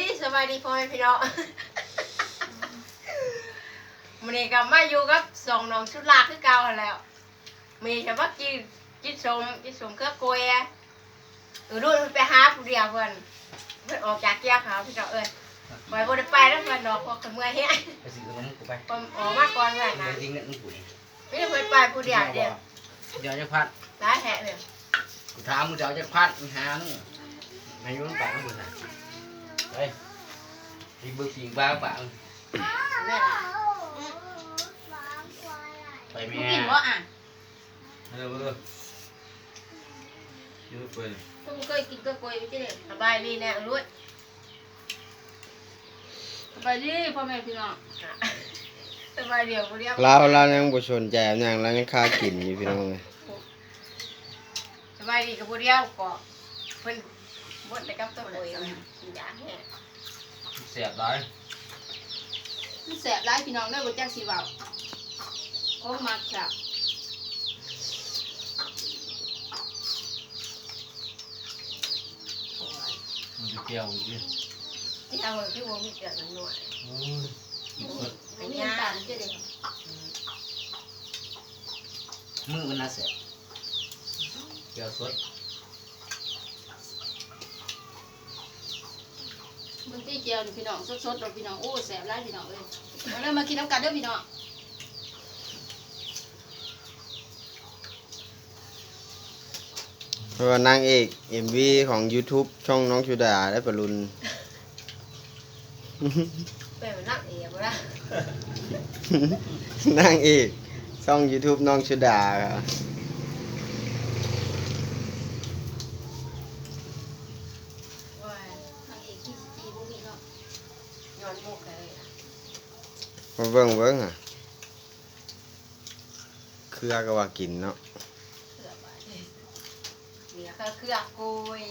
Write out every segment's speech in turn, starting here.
ดีสบายดีพ่อแม่พี่น้องมันนี่กลับมาอยู่กับสองน้องชุดลากคือเก่าหั่นแล้ว มีเฉพาะกินกินสมกินสมเครื่องกล้วยอะเออรุ่นไปหาผู้เดียวเพิ่นเพิ่นออกจากเกี้ยเขาพี่น้องเอ้ยไปบ่ได้ไปแล้วเพิ่นดอกเพราะเพิ่นเมื่อยเฮ็ดไปซื้อขนมกูไปเพิ่นออกมาก่อนเพิ่นมันะนจริงเนี่ยมึงกูนี่ไม่ได้เพิ่นไปผู้เดียวเดียวเดี๋ยวจะพัดหลายแท้เลยกูถามมึงจะเอาจะพัดมึงหามึงไม่ยุ่งปากมึงนะไป ปีบึกปีบ้าปากแม่ล่ะไปแม่กินบ่อะเออเออยืดไปเพิ่นเคยกินเครื่องกล้วยอยู่ที่นี่สบายดีแน่รุ่นไปดิพ่อแม่พี่น้องสบายเดียวผู้เดียวเราเรายังบ่สนใจอันหยังเรายังคากินอยู่พี่น้องเลยสบายดีกับผู้เดียวก็เพิ่นบ่ได้กับตัวกล้วยกินยาแห้ เสียบร้อยมันแสบร้ายพี่น้องได้บ่จักสิเว้าโอ้มักครับมันจะเกี่ยวอีกทีที่เอาที่บ่มีเกลือมันนวดกินสดอันนี้ตาลจะได้มือมันน่าเสียบเกี่ยวสด มันตีเจียวนี่พี่น้องสดๆดอกพี่น้องโอ้แสบร้ายพี่น้องเอ้ยมาเริ่มมากินน้ำกันเด้อพี่น้องเพราะว่านางเอก MV ของ YouTube ช่องน้องชุดาได้ประลุนเป็นมันนักเอียบ่ล่ะนางเอกช่อง YouTube น้องชุดาครับ โอ้ย ทางเอกที่จีบ่มีเนาะ ย้อนมุกเลยอะมาเบิ่งเบิ่งอะเครือก็ว่ากินเนาะเคลือบบาดนี่ก็เคลือบกุย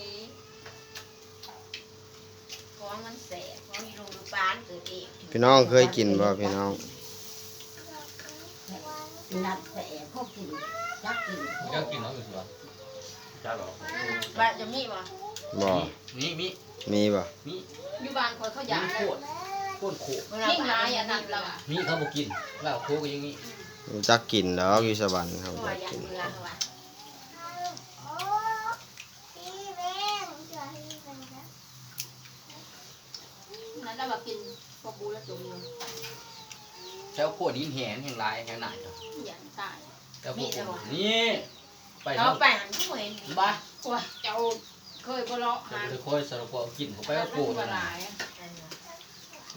ของมันแสบของอีลุงลูกปานเกิดเองพี่น้องเคยกินบ่พี่น้องนัดแต่พวกกินยักกินเจ้ากินน้องอยู่สิวะจ้าหรอบ้านจะมีบ่บ่มีมี มีบ่มีอยู่บ้านคอยเขาอยากมีได้โคตรโคตรโคตรทิ้งหลายอันนั้นเราอะมีเขาบอกกินแล้วโคก็ยังมีรู้จักกินดอกอยู่สวรรค์ครับเพราะอว่ายากอยากกินเบื่อเขาว่านั้นเราว่ากินพวกบูแล้วจุ่มอยู่เจ้าโคตรหินแหนแห่งลายแห่งหนาจ้ะอย่างตายเจ้าโคตรนี่ไปเราเนาะไปหันผู้เห็นมีบ้าว่าเจ้า เคยบ่เลาะเจ้าหาจะคอยสารพัดกินเขาไปก็โกรธบ่หนะลาย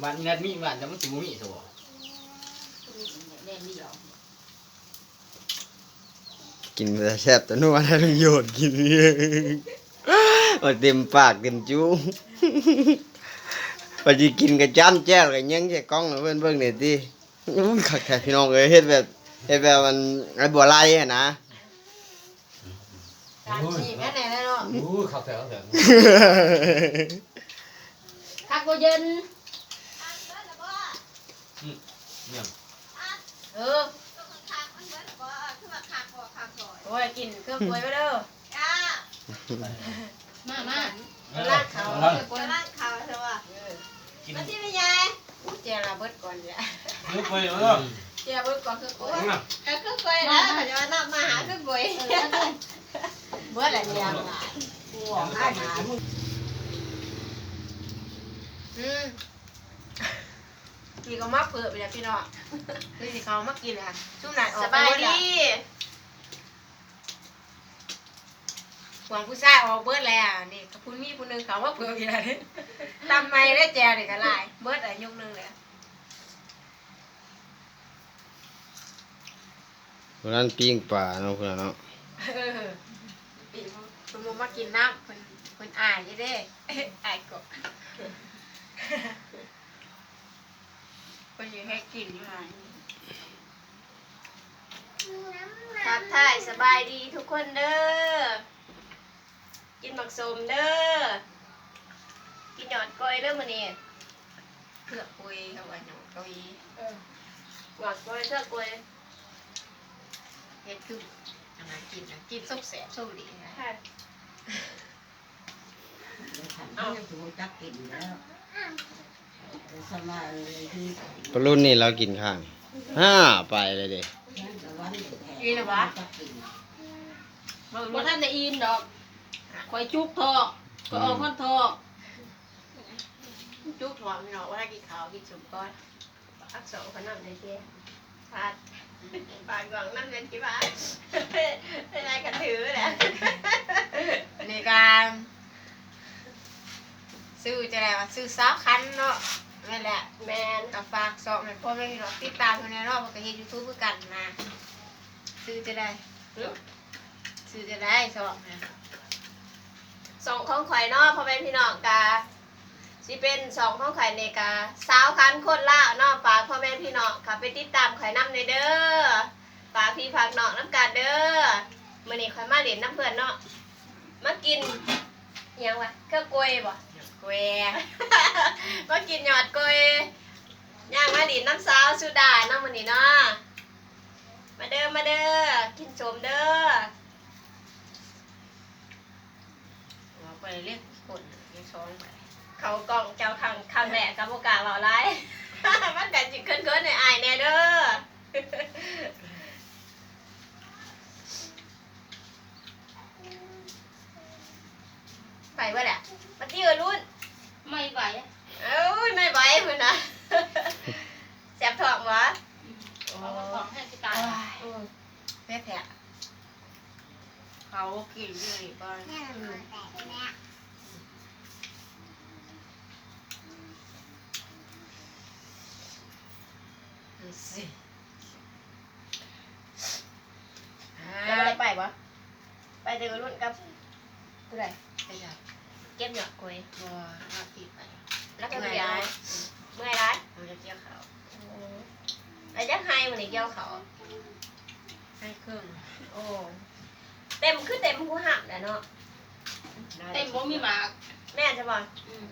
บ้านนี้นัดมีบ้านจะมันสิบ่มีสิบ่เล่นเดียวกินแต่แซ่บแต่นัวได้ประโยชน์กินเยอะว่าเต็มปากเต็มจูว่าสิกินกระจ้ำแจ้วก็ยังใส่กล้องให้เพิ่นเบิ่งหน่อยติอุ้ยคักแท้พี่น้องเอ้ยเฮ็ดแบบเฮ็ดแบบมันไอ้บัวไล่อะนะ การฉีดแม่ไหนแล้วเนาะ อู้เข้าแถวเข้าแถวคักบ่เย็นเนี่ยเออโอ้ยกินเครื่องกล้วยไปเด้อมามาลาดเขาลาดเออกินเจาระเบิดก่อนเนี่ยนึกไปเนาะเจาระเบิดก่อนเครื่องกล้วยน่ะเออแล้วเด้อ เบิดอะไรเนี่ยหัวอาหารมึงอืมพี่ก็มาเปิดไปแล้วพี่น้องคือสิเขามากินอะช่วงไหนออกสบายดี หวังผู้ชายออกเบิดแล้วนี่คุณมีผู้หนึงเขามาเปิดอีกแล้วนี่ตำไมได้แจวนี่ก็หลายเบิดอะยกหนึงเลยวันนั้นปิ้งปลาเนาะเพิ่นน่ะเนาะ มูมากินน้ำเพิ่นเพิ่นอายอยู่เด้ อายกบเพิ่นอยู่ให้กินอยู่ห่างทักทายสบายดีทุกคนเด้อ กินหมักสมเด้อ กินหยอดก้อยเด้อมื้อนี้เผือกปุยกับว่าหยังเกาอีหยอดก้อยเทือกก้อยเฮ็ดคืออันนั้นกินนะกินสุกแสบสุกดีนะค่ะ เอาถูกจักกินแล้วฮสมัยที่ปรุ่นนี่เรากินข้างห้าไปเลยเด้นั่นแต่วันเด็กแท้กินหรือวะจะกินบ่บ่บ่ทันได้อินดอกคอยจุกทองก็ออกคนทองจุกถั่วพี่น้องว่าถ้ากินข้าวกินสุกก้อนอักษรขนมในเตี้ยพาด ปากกล่องนั่นเป็นกี่บาทเป็นไรกันถือแหละในการซื้อจะได้ว่าซื้อสาวคันเนาะนั่นแหละแมนกับฝากสอบให้พ่อแม่พี่น้องติดตามอยู่ในรอบมันก็เฮ็ดยูทูบคือกันนะซื้อจะได้หึซื้อจะได้สอบนะส่งของข่อยเนาะพ่อแม่พี่น้องกาสิเป็นสองของข่อยในกาสาวคันคนละเนาะฝาก ไปติดตามข่อยน้ำในเด้อฝากพี่ฝากน้องน้ำกันเด้อมื้อนี้ข่อยมาเล่นน้ำเพื่อนเนาะมากินอิหยังวะเครื่องกล้วยบ่แกวก็กินหยอดกล้วยย่างมาดินน้ำสาวสุดาน้องมันนี่เนาะมาเด้อมาเด้อกินโสมเด้อหัวไปเรียกกดเรียกช้อนไปเขากล่องเจ้าคังคังแหลกกับโอกาสเราไล่มันกันจิเคินเคินในอายแน่เด้อไปวะแหละมาที่เออรุ่น ไม่ไหวอะ เอ้ยไม่ไหวเหมือนนะ แสบท้องวะ เอามาของให้สิตาย อืม แม่แผลเขากินเรื่องนี้ก่อนดูสิแล้วอะไรไปวะไปเจอรุ่นกับผู้ใดไปจ้ะเก็บหยอดกุยบัวราบติดไปแล้วก็เมื่เมื่ออยยร้าร้ายยเมื่อยร้ายมันจะเกี่ยวเขาไอ้ยักษ์ไฮมันนี่เกี่ยวเขา ให้เครื่องโอ้ เต็มคือเต็มผู้หักแหละเนาะ เต็มบ่มีหมากแม่จะบอก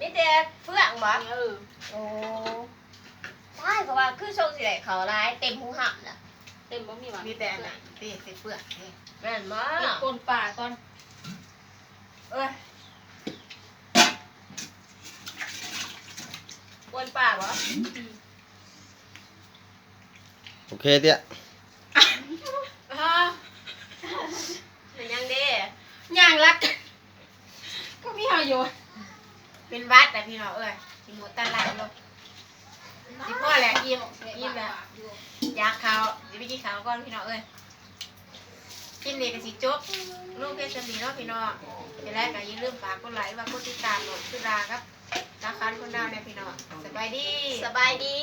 นี่แต่เฟื่องบ่เออโอ้ใช่เพราะว่าคือทรงสิไหลเขาร้ายเต็มผู้หักน่ะเต็มบ่มีหมากมีแต่อันไหนตีใส่เปลือกนี่แม่นบ่เก็บก้นป่าก่อนเอ้ยกวนป่าบ่โอเคเตี้ย ฮะเป็นยังเด้ ย่างรัดก็มีหาอยู่ เป็นวัดแต่พี่น้องเอ้ยกินหมดตลายลงสิพ่อแหละอิ่มอิ่มแล้วอยากเขาวเดี๋ยวไปกินข้าวก่อนพี่น้องเอ้ยกินเลยก็สิจบลูกเพชรสมีเนาะพี่น้องจะแรกก็อย่าลืมฝากกดไลค์ว่ากดติดตามหน่อยสุดาครับราคาคนดาวเนี่ยพี่น้องสบายดี สบายดี